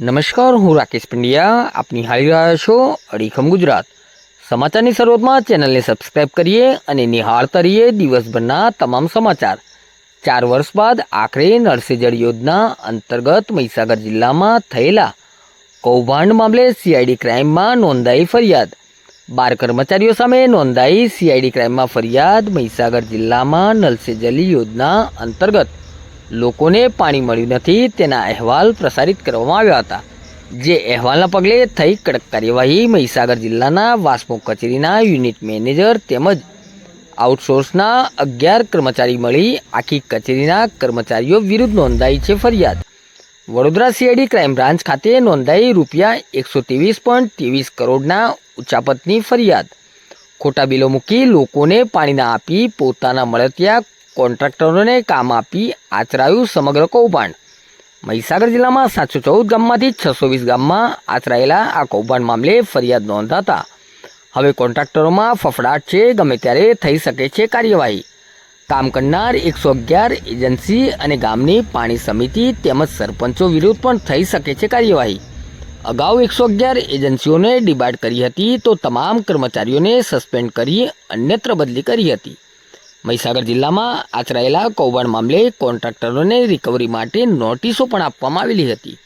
નમસ્કાર, હું રાકેશ પંડ્યા. આપ નિહાળી રહ્યા છો અડીખમ ગુજરાત. સમાચારની શરૂઆતમાં ચેનલને સબસ્ક્રાઇબ કરીએ અને નિહાળતા રહીએ દિવસભરના તમામ સમાચાર. ચાર વર્ષ બાદ આખરે નરસેજળ યોજના અંતર્ગત મહીસાગર જિલ્લામાં થયેલા કૌભાંડ મામલે સીઆઈડી ક્રાઇમમાં નોંધાઈ ફરિયાદ. બાર કર્મચારીઓ સામે નોંધાઈ સીઆઈડી ક્રાઇમમાં ફરિયાદ મહીસાગર જિલ્લામાં નલ સે યોજના અંતર્ગત. લોકોને પાણી મળ્યું નથી તેના અહેવાલ પ્રસારિત કરવામાં આવ્યા હતા. જે અહેવાલના પગલે થઈ કડક કાર્યવાહી મહીસાગર જિલ્લાના વાસ્મો કચેરીના યુનિટ મેનેજર તેમજ આઉટસોર્સના અગિયાર કર્મચારી મળી આખી કચેરીના કર્મચારીઓ વિરુદ્ધ નોંધાઈ છે ફરિયાદ. વડોદરા સીઆઈડી ક્રાઇમ બ્રાન્ચ ખાતે નોંધાઈ રૂપિયા એકસો ત્રેવીસ પોઈન્ટ ત્રેવીસ કરોડના ઉચાપતની ફરિયાદ. ખોટા બિલો મૂકી લોકોને પાણીના આપી પોતાના મળતિયા કોન્ટ્રાક્ટરોને કામ આપી આચરાયું સમગ્ર કૌભાંડ. મહીસાગર જિલ્લામાં સાતસો ચૌદ ગામમાંથી છસો વીસ ગામમાં આચરાયેલા આ કૌભાંડ મામલે ફરિયાદ નોંધાતા. હવે કોન્ટ્રાક્ટરોમાં ફફડાટ છે, ગમે ત્યારે થઈ શકે છે કાર્યવાહી. કામ કરનાર એકસો અગિયાર એજન્સી અને ગામની પાણી સમિતિ તેમજ સરપંચો વિરુદ્ધ પણ થઈ શકે છે કાર્યવાહી. અગાઉ એકસો અગિયાર એજન્સીઓને ડિબાર્ડ કરી હતી તો તમામ કર્મચારીઓને સસ્પેન્ડ કરી અન્યત્ર બદલી કરી હતી. મહીસાગર જિલ્લામાં આચરાયેલા કૌભાંડ મામલે કોન્ટ્રાક્ટરોને રિકવરી માટે નોટિસો પણ આપવામાં આવેલી હતી.